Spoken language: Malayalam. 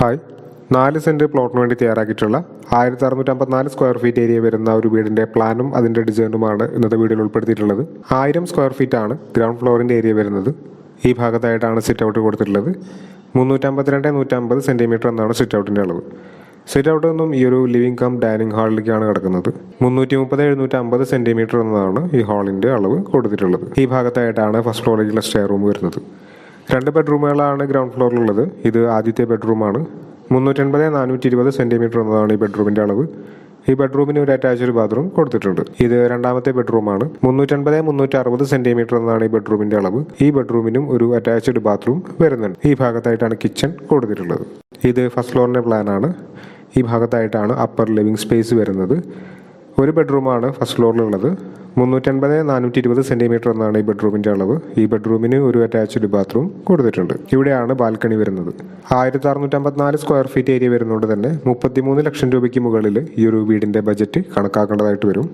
ഹായ്. നാല് സെന്റ് പ്ലോട്ടിന് വേണ്ടി തയ്യാറാക്കിയിട്ടുള്ള ആയിരത്തി അറുന്നൂറ്റമ്പത്തിനാല് സ്ക്വയർ ഫീറ്റ് ഏരിയ വരുന്ന ഒരു വീടിന്റെ പ്ലാനും അതിന്റെ ഡിസൈനുമാണ് ഇന്നത്തെ വീഡിയോയിൽ ഉൾപ്പെടുത്തിയിട്ടുള്ളത്. ആയിരം സ്ക്വയർ ഫീറ്റാണ് ഗ്രൗണ്ട് ഫ്ലോറിന്റെ ഏരിയ വരുന്നത്. ഈ ഭാഗത്തായിട്ടാണ് സിറ്റ് ഔട്ട് കൊടുത്തിട്ടുള്ളത്. മുന്നൂറ്റമ്പത്തിരണ്ട് നൂറ്റമ്പത് സെന്റിമീറ്റർ എന്നാണ് സിറ്റ് ഔട്ടിന്റെ അളവ്. സിറ്റ് ഔട്ട് നിന്നും ഈ ഒരു ലിവിംഗ് കം ഡൈനിങ് ഹാളിലേക്കാണ് കിടക്കുന്നത്. മുന്നൂറ്റി മുപ്പത് എഴുന്നൂറ്റി അമ്പത് സെന്റിമീറ്റർ എന്നതാണ് ഈ ഹാളിന്റെ അളവ് കൊടുത്തിട്ടുള്ളത്. ഈ ഭാഗത്തായിട്ടാണ് ഫസ്റ്റ് ഫ്ലോറിലേക്കുള്ള സ്റ്റെയർ റൂം വരുന്നത്. രണ്ട് ബെഡ്റൂമുകളാണ് ഗ്രൗണ്ട് ഫ്ലോറിലുള്ളത്. ഇത് ആദ്യത്തെ ബെഡ്റൂമാണ്. മുന്നൂറ്റൻപത് നാനൂറ്റി ഇരുപത് സെന്റിമീറ്റർ എന്നതാണ് ഈ ബെഡ്റൂമിന്റെ അളവ്. ഈ ബെഡ്റൂമിന് ഒരു അറ്റാച്ച്ഡ് ബാത്റൂം കൊടുത്തിട്ടുണ്ട്. ഇത് രണ്ടാമത്തെ ബെഡ്റൂമാണ്. മുന്നൂറ്റൻപത് മുന്നൂറ്റി അറുപത് സെന്റിമീറ്റർ എന്നാണ് ഈ ബെഡ്റൂമിന്റെ അളവ്. ഈ ബെഡ്റൂമിനും ഒരു അറ്റാച്ച്ഡ് ബാത്റൂം വരുന്നുണ്ട്. ഈ ഭാഗത്തായിട്ടാണ് കിച്ചൺ കൊടുത്തിട്ടുള്ളത്. ഇത് ഫസ്റ്റ് ഫ്ലോറിന്റെ പ്ലാനാണ്. ഈ ഭാഗത്തായിട്ടാണ് അപ്പർ ലിവിംഗ് സ്പേസ് വരുന്നത്. ഒരു ബെഡ്റൂമാണ് ഫസ്റ്റ് ഫ്ലോറിലുള്ളത്. മുന്നൂറ്റൻപത് നാനൂറ്റി ഇരുപത് സെന്റിമീറ്റർ എന്നാണ് ഈ ബെഡ്റൂമിന്റെ അളവ്. ഈ ബെഡ്റൂമിന് ഒരു അറ്റാച്ച്ഡ് ബാത്റൂം കൊടുത്തിട്ടുണ്ട്. ഇവിടെയാണ് ബാൽക്കണി വരുന്നത്. ആയിരത്തി അറുന്നൂറ്റമ്പത്തിനാല് സ്ക്വയർ ഫീറ്റ് ഏരിയ വരുന്നതുകൊണ്ട് തന്നെ മുപ്പത്തിമൂന്ന് ലക്ഷം രൂപയ്ക്ക് മുകളിൽ ഈ ഒരു വീടിന്റെ ബജറ്റ് കണക്കാക്കേണ്ടതായിട്ട് വരും.